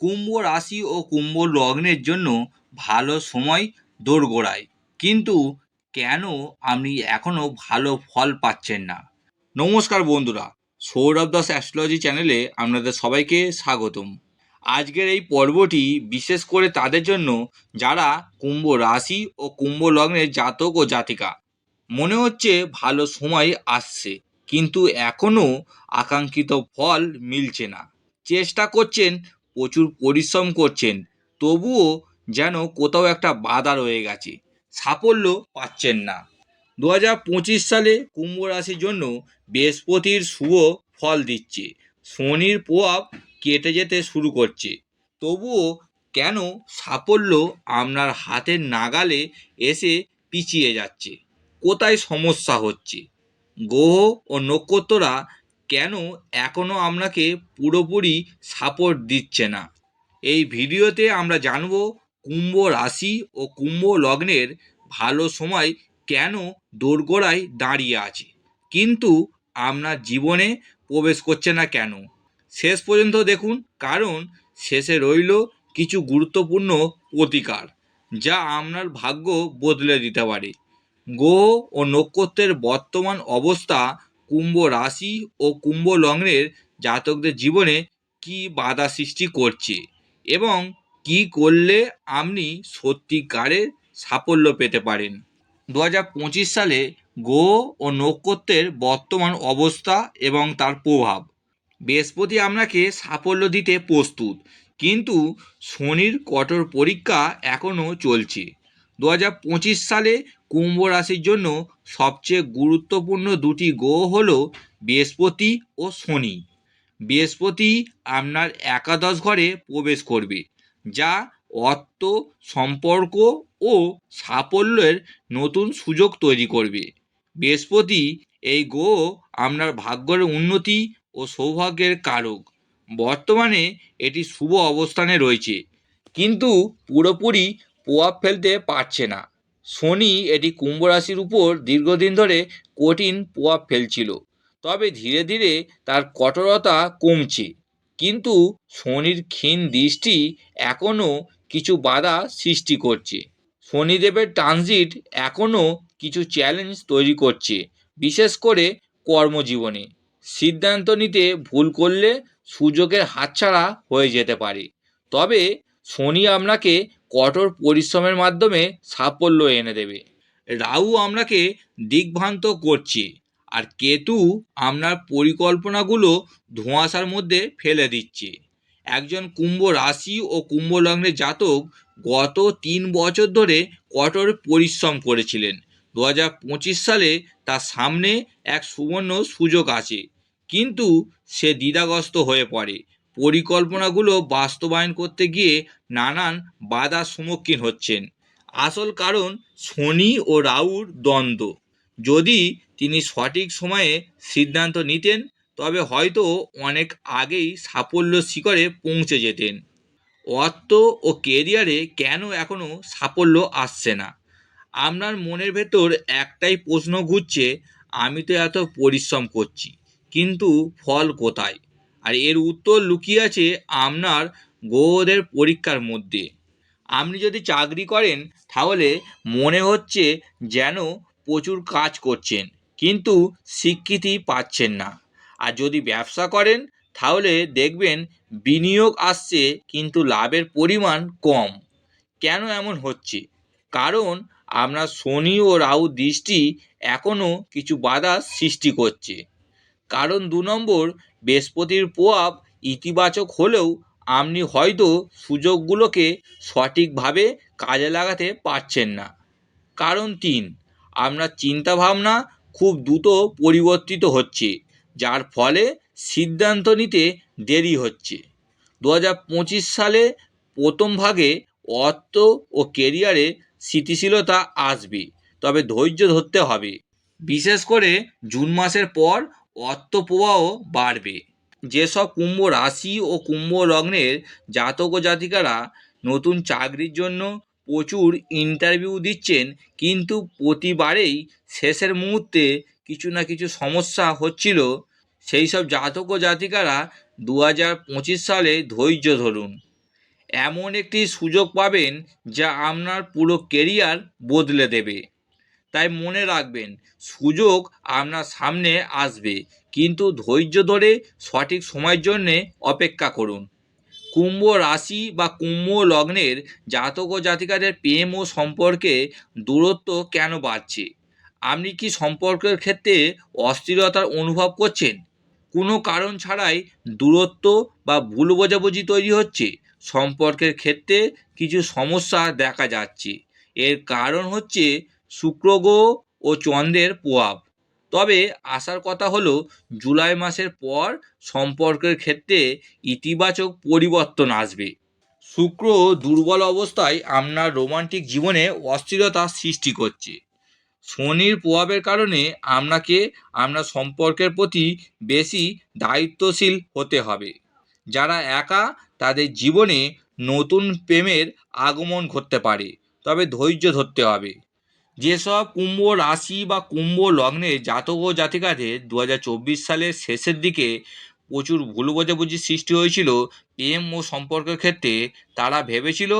কুম্ভ রাশি ও কুম্ভ লগ্নের জন্য ভালো সময় দোরগোড়ায়। কিন্তু কেন আপনি এখনও ভালো ফল পাচ্ছেন না? নমস্কার বন্ধুরা, সৌরভ দাস অ্যাস্ট্রোলজি চ্যানেলে আপনাদের সবাইকে স্বাগতম। আজকের এই পর্বটি বিশেষ করে তাদের জন্য যারা কুম্ভ রাশি ও কুম্ভ লগ্নের জাতক ও জাতিকা, মনে হচ্ছে ভালো সময় আসছে, কিন্তু এখনও আকাঙ্ক্ষিত ফল মিলছে না। চেষ্টা করছেন প্রচুর পরিশ্রম করছেন, তবুও যেন কোথাও একটা বাধা রয়ে গেছে। সাফল্য পাচ্ছেন না। দু হাজার পঁচিশ সালে কুম্ভ রাশির জন্য বৃহস্পতির শুভ ফল দিচ্ছে। শনির প্রভাব কেটে যেতে শুরু করছে। তবুও কেন সাফল্য আপনার হাতের নাগালে এসে পিছিয়ে যাচ্ছে? কোথায় সমস্যা হচ্ছে? গ্রহ ও নক্ষত্ররা কেন এখনও আপনাকে পুরোপুরি সাপোর্ট দিচ্ছে না? এই ভিডিওতে আমরা জানব কুম্ভ রাশি ও কুম্ভ লগ্নের ভালো সময় কেন দোরগোড়ায় দাঁড়িয়ে আছে। কিন্তু আপনার জীবনে প্রবেশ করছে না কেন? শেষ পর্যন্ত দেখুন, কারণ শেষে রইল কিছু গুরুত্বপূর্ণ প্রতিকার, যা আপনার ভাগ্য বদলে দিতে পারে। গ্রহ ও নক্ষত্রের বর্তমান অবস্থা কুম্ভ রাশি ও কুম্ভ লগ্নের জাতকদের জীবনে কি বাধা সৃষ্টি করছে এবং কি করলে আপনি সত্যিকারের সাফল্য পেতে পারেন? দু হাজার পঁচিশ সালে গ্রহ ও নক্ষত্রের বর্তমান অবস্থা এবং তার প্রভাব। বৃহস্পতি আপনাকে সাফল্য দিতে প্রস্তুত, কিন্তু শনির কঠোর পরীক্ষা এখনও চলছে। দু হাজার পঁচিশ সালে কুম্ভ রাশির জন্য সবচেয়ে গুরুত্বপূর্ণ দুটি গ্রহ হল বৃহস্পতি ও শনি। বৃহস্পতি আপনার একাদশ ঘরে প্রবেশ করবে, যা অর্থ, সম্পর্ক ও সাফল্যের নতুন সুযোগ তৈরি করবে। বৃহস্পতি এই গ্রহ আপনার ভাগ্যের উন্নতি ও সৌভাগ্যের কারক। বর্তমানে এটি শুভ অবস্থানে রয়েছে, কিন্তু পুরোপুরি প্রভাব ফেলতে পারছে না। শনি এটি কুম্ভ রাশির উপর দীর্ঘদিন ধরে কঠিন প্রভাব ফেলছিল, তবে ধীরে ধীরে তার কঠোরতা কমছে। কিন্তু শনির ক্ষীণ দৃষ্টি এখনও কিছু বাধা সৃষ্টি করছে। শনিদেবের ট্রানজিট এখনও কিছু চ্যালেঞ্জ তৈরি করছে, বিশেষ করে কর্মজীবনে। সিদ্ধান্ত নিতে ভুল করলে সুযোগের হাতছাড়া হয়ে যেতে পারে। তবে শনি আপনাকে কঠোর পরিশ্রমের মাধ্যমে সাফল্য এনে দেবে। রাহু আপনাকে দিগ্ভ্রান্ত করছে আর কেতু আপনার পরিকল্পনাগুলো ধোঁয়াশার মধ্যে ফেলে দিচ্ছে। একজন কুম্ভ রাশি ও কুম্ভ লগ্নের জাতক গত তিন বছর ধরে কঠোর পরিশ্রম করেছিলেন। দু হাজার পঁচিশ সালে তার সামনে এক সুবর্ণ সুযোগ আছে, কিন্তু সে দ্বিধাগ্রস্ত হয়ে পড়ে। পরিকল্পনাগুলো বাস্তবায়ন করতে গিয়ে নানান বাধার সম্মুখীন হচ্ছেন। আসল কারণ শনি ও রাহুর দ্বন্দ্ব। যদি তিনি সঠিক সময়ে সিদ্ধান্ত নিতেন, তবে হয়তো অনেক আগেই সাফল্য শিখরে পৌঁছে যেতেন। অর্থ ও কেরিয়ারে কেন এখনও সাফল্য আসছে না? আপনার মনের ভেতর একটাই প্রশ্ন ঘুরছে, আমি তো এত পরিশ্রম করছি, কিন্তু ফল কোথায়? আর এর উত্তর লুকিয়ে আছে আপনার গ্রহদের পরীক্ষার মধ্যে। আপনি যদি চাকরি করেন, তাহলে মনে হচ্ছে যেন প্রচুর কাজ করছেন, কিন্তু স্বীকৃতি পাচ্ছেন না। আর যদি ব্যবসা করেন, তাহলে দেখবেন বিনিয়োগ আসছে, কিন্তু লাভের পরিমাণ কম। কেন এমন হচ্ছে? কারণ আপনার শনি ও রাহু দৃষ্টি এখনও কিছু বাধা সৃষ্টি করছে। কারণ দু নম্বর বৃহস্পতির প্রভাব ইতিবাচক হলেও আপনি হয়তো সুযোগগুলোকে সঠিকভাবে কাজে লাগাতে পারছেন না। কারণ তিন, আপনার চিন্তাভাবনা খুব দ্রুত পরিবর্তিত হচ্ছে, যার ফলে সিদ্ধান্ত নিতে দেরি হচ্ছে। দু হাজার পঁচিশ সালে প্রথম ভাগে অর্থ ও কেরিয়ারে স্থিতিশীলতা আসবে, তবে ধৈর্য ধরতে হবে। বিশেষ করে জুন মাসের পর অর্থ প্রবাহ বাড়বে। যেসব কুম্ভ রাশি ও কুম্ভ লগ্নের জাতক ও জাতিকারা নতুন চাকরির জন্য প্রচুর ইন্টারভিউ দিচ্ছেন, কিন্তু প্রতিবারেই শেষের মুহূর্তে কিছু না কিছু সমস্যা হচ্ছিল। সেই সব জাতক ও জাতিকারা দু হাজার পঁচিশ সালে ধৈর্য ধরুন। এমন একটি সুযোগ পাবেন যা আপনার পুরো কেরিয়ার বদলে দেবে। তাই মনে রাখবেন, সুযোগ আপনার সামনে আসবে। কিন্তু ধৈর্য ধরে সঠিক সময়ের জন্যে অপেক্ষা করুন। কুম্ভ রাশি বা কুম্ভ লগ্নের জাতক ও জাতিকাদের প্রেম ও সম্পর্কে দূরত্ব কেন বাড়ছে? আপনি কি সম্পর্কের ক্ষেত্রে অস্থিরতার অনুভব করছেন? কোনো কারণ ছাড়াই দূরত্ব বা ভুল বোঝাবুঝি তৈরি হচ্ছে? সম্পর্কের ক্ষেত্রে কিছু সমস্যা দেখা যাচ্ছে। এর কারণ হচ্ছে শুক্র গ্রহ ও চন্দ্রের প্রভাব। তবে আসার কথা হলো, জুলাই মাসের পর সম্পর্কের ক্ষেত্রে ইতিবাচক পরিবর্তন আসবে। শুক্র দুর্বল অবস্থায় আপনার রোমান্টিক জীবনে অস্থিরতা সৃষ্টি করছে। শনির প্রভাবের কারণে আপনাকে আপনার সম্পর্কের প্রতি বেশি দায়িত্বশীল হতে হবে। যারা একা তাদের জীবনে নতুন প্রেমের আগমন ঘটতে পারে, তবে ধৈর্য ধরতে হবে। যেসব কুম্ভ রাশি বা কুম্ভ লগ্নে জাতক ও জাতিকাদের দু হাজার চব্বিশ সালের শেষের দিকে প্রচুর ভুল বোঝাবুঝির সৃষ্টি হয়েছিল, প্রেম ও সম্পর্কের ক্ষেত্রে তারা ভেবেছিল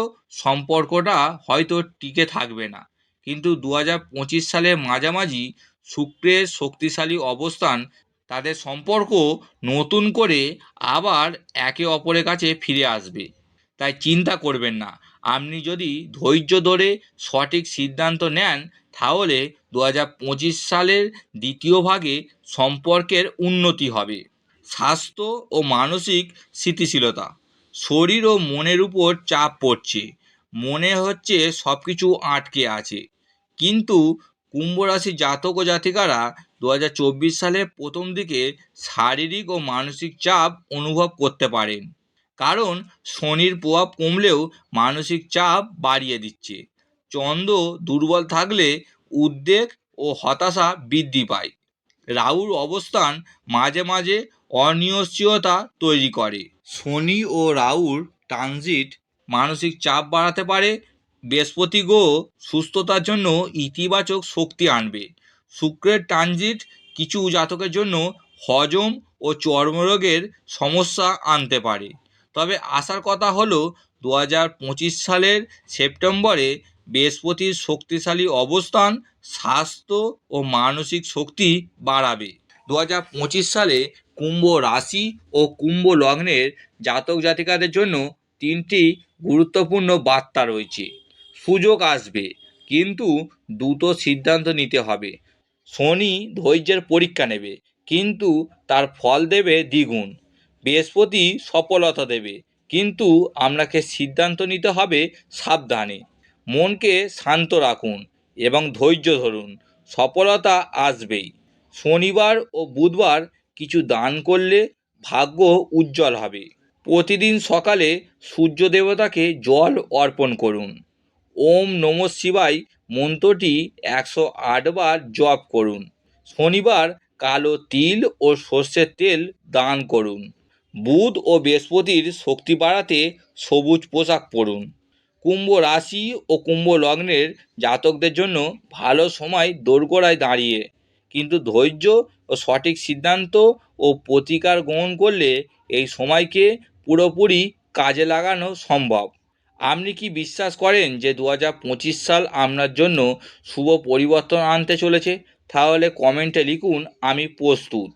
সম্পর্কটা হয়তো টিকে থাকবে না। কিন্তু দু হাজার পঁচিশ সালের মাঝামাঝি শুক্রের শক্তিশালী অবস্থান, তাদের সম্পর্ক নতুন করে আবার একে অপরের কাছে ফিরে আসবে। তাই চিন্তা করবেন না আপনি যদি ধৈর্য ধরে সঠিক সিদ্ধান্ত নেন, তাহলে দু হাজার পঁচিশ সালের দ্বিতীয় ভাগে সম্পর্কের উন্নতি হবে। স্বাস্থ্য ও মানসিক স্থিতিশীলতা। শরীর ও মনের উপর চাপ পড়ছে। মনে হচ্ছে সব কিছু আটকে আছে। কিন্তু কুম্ভ রাশি জাতক ও জাতিকারা দু হাজার চব্বিশ সালের প্রথম দিকে শারীরিক ও মানসিক চাপ অনুভব করতে পারেন। কারণ শনির প্রভাব কমলেও মানসিক চাপ বাড়িয়ে দিচ্ছে। চন্দ্র দুর্বল থাকলে উদ্বেগ ও হতাশা বৃদ্ধি পায়। রাহুর অবস্থান মাঝে মাঝে অনিশ্চয়তা তৈরি করে। শনি ও রাহুর ট্রানজিট মানসিক চাপ বাড়াতে পারে। বৃহস্পতি গো সুস্থতার জন্য ইতিবাচক শক্তি আনবে। শুক্রের ট্রানজিট কিছু জাতকের জন্য হজম ও চর্মরোগের সমস্যা আনতে পারে। তবে আসার কথা হলো দু হাজার পঁচিশ সালের সেপ্টেম্বরে বৃহস্পতির শক্তিশালী অবস্থান স্বাস্থ্য ও মানসিক শক্তি বাড়াবে। দু হাজার পঁচিশ সালে কুম্ভ রাশি ও কুম্ভ লগ্নের জাতক জাতিকাদের জন্য তিনটি গুরুত্বপূর্ণ বার্তা রয়েছে। সুযোগ আসবে, কিন্তু দ্রুত সিদ্ধান্ত নিতে হবে। শনি ধৈর্যের পরীক্ষা নেবে, কিন্তু তার ফল দেবে দ্বিগুণ। বৃহস্পতি সফলতা দেবে। কিন্তু আপনাকে সিদ্ধান্ত নিতে হবে সাবধানে। মনকে শান্ত রাখুন এবং ধৈর্য ধরুন। সফলতা আসবেই। শনিবার ও বুধবার কিছু দান করলে ভাগ্য উজ্জ্বল হবে। প্রতিদিন সকালে সূর্য দেবতাকে জল অর্পণ করুন। ওম নম শিবায় মন্ত্রটি একশো আটবার জপ করুন। শনিবার কালো তিল ও সর্ষের তেল দান করুন। বুধ ও বৃহস্পতির শক্তি বাড়াতে সবুজ পোশাক পরুন। কুম্ভ রাশি ও কুম্ভ লগ্নের জাতকদের জন্য ভালো সময় দোরগোড়ায় দাঁড়িয়ে। কিন্তু ধৈর্য ও সঠিক সিদ্ধান্ত ও প্রতিকার গ্রহণ করলে এই সময়কে পুরোপুরি কাজে লাগানো সম্ভব। আপনি কি বিশ্বাস করেন যে দু হাজার পঁচিশ সাল আপনার জন্য শুভ পরিবর্তন আনতে চলেছে? তাহলে কমেন্টে লিখুন, আমি প্রস্তুত।